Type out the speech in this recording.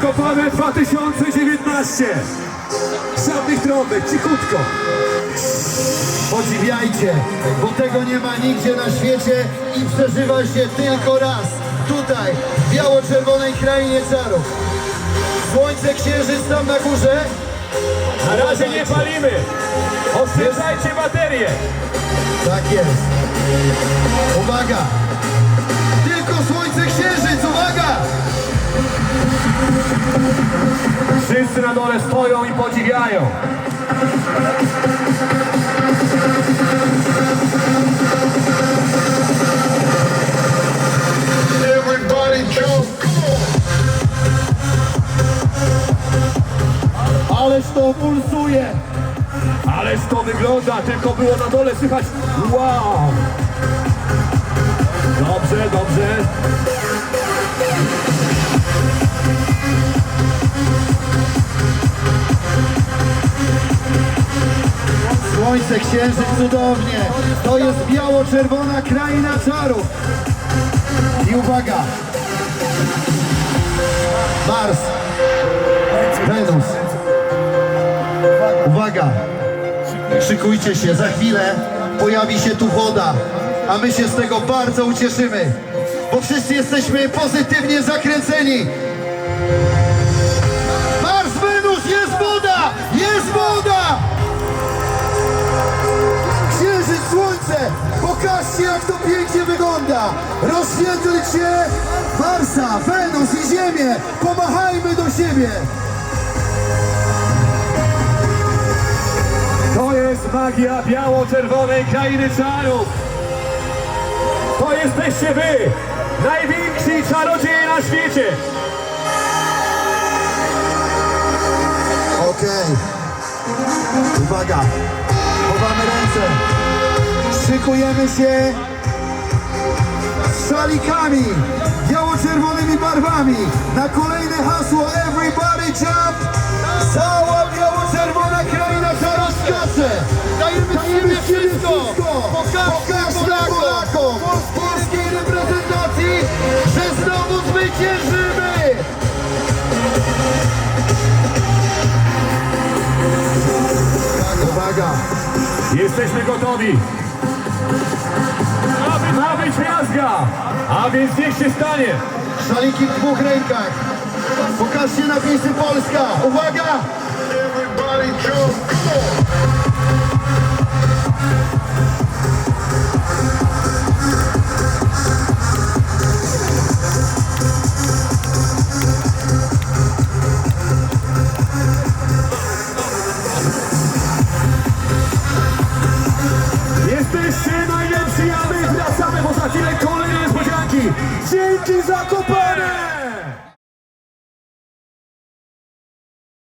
Zakopane 2019. Żadnych trąbek, cichutko. Podziwiajcie, bo tego nie ma nigdzie na świecie i przeżywa się tylko raz. Tutaj, w biało-czerwonej krainie czarów. Słońce, księżyc tam na górze. Na razie nie palimy. Oszczędzajcie baterię. Tak jest. Uwaga! Tylko słońce, Wszyscy na dole stoją i podziwiają. Ależ to pulsuje! Ależ to wygląda, tylko było na dole słychać. Wow! Dobrze, dobrze. Słońce, księżyc, cudownie! To jest biało-czerwona kraina czarów! I uwaga! Mars! Wenus! Uwaga! Szykujcie się, za chwilę pojawi się tu woda, a my się z tego bardzo ucieszymy, bo wszyscy jesteśmy pozytywnie zakręceni. To pięknie wygląda! Rozświetlcie Marsa, Wenus i Ziemię! Pomachajmy do siebie! To jest magia biało-czerwonej krainy czarów. To jesteście wy, najwięksi czarodzieje na świecie. Okej. Uwaga. Chowamy ręce. Szykujemy się szalikami, biało-czerwonymi barwami na kolejne hasło Everybody Jump. Cała biało-czerwona kraina skacze. Dajemy, Dajemy z siebie wszystko. Pokażmy Polakom, polskiej reprezentacji, że znowu zwyciężymy. Uwaga. Jesteśmy gotowi. A więc niech się stanie. Szaliki w dwóch rękach. Pokażcie napisy Polska. Uwaga! Everybody jump. Come on. Najlepsi, a